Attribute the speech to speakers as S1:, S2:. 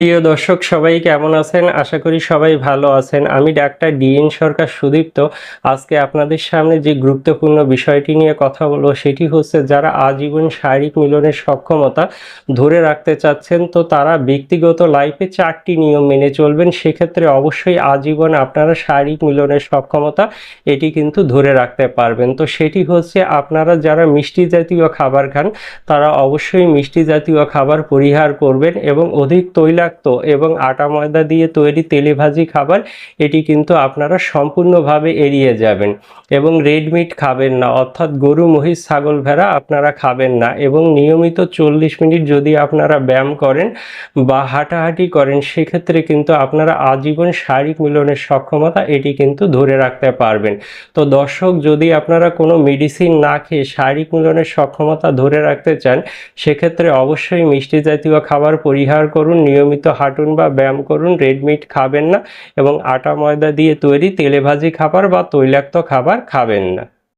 S1: প্রিয় দর্শক, সবাই কেমন আছেন? আশা করি সবাই ভালো আছেন। আমি ডাক্তার ডিএন সরকার সুদীপ্ত। আজকে আপনাদের সামনে যে গুরুত্বপূর্ণ বিষয়টি নিয়ে কথা বলব সেটি হচ্ছে যারা আজীবন শারীরিক মিলনের সক্ষমতা ধরে রাখতে চাচ্ছেন, তো তারা ব্যক্তিগত লাইফে চারটি নিয়ম মেনে চলবেন। সেক্ষেত্রে অবশ্যই আজীবন আপনারা শারীরিক মিলনের সক্ষমতা এটি কিন্তু ধরে রাখতে পারবেন। তো সেটি হচ্ছে আপনারা যারা মিষ্টি জাতীয় খাবার খান, তারা অবশ্যই মিষ্টি জাতীয় খাবার পরিহার করবেন এবং অধিক তৈলাক্ত এবং আটা ময়দা দিয়ে তৈরি তেলেভাজি খাবার, এটি কিন্তু আপনারা সম্পূর্ণভাবে এড়িয়ে যাবেন। এবং রেড মিট খাবেন না, অর্থাৎ গরু, মহিষ, ছাগল, ভেড়া আপনারা খাবেন না। এবং নিয়মিত চল্লিশ মিনিট যদি আপনারা ব্যায়াম করেন বা হাঁটাহাঁটি করেন, সেক্ষেত্রে কিন্তু আপনারা আজীবন শারীরিক মিলনের সক্ষমতা এটি কিন্তু ধরে রাখতে পারবেন। তো দর্শক, যদি আপনারা কোনো মেডিসিন না খেয়ে শারীরিক মিলনের সক্ষমতা ধরে রাখতে চান, সেক্ষেত্রে অবশ্যই মিষ্টি জাতীয় খাবার পরিহার করুন। নিয়মিত হাঁটুন বা ব্যায়াম করুন রেড মিট খাবেন না এবং আটা ময়দা দিয়ে তৈরি তেলেভাজি খাবার বা তৈলাক্ত খাবার খাবেন না।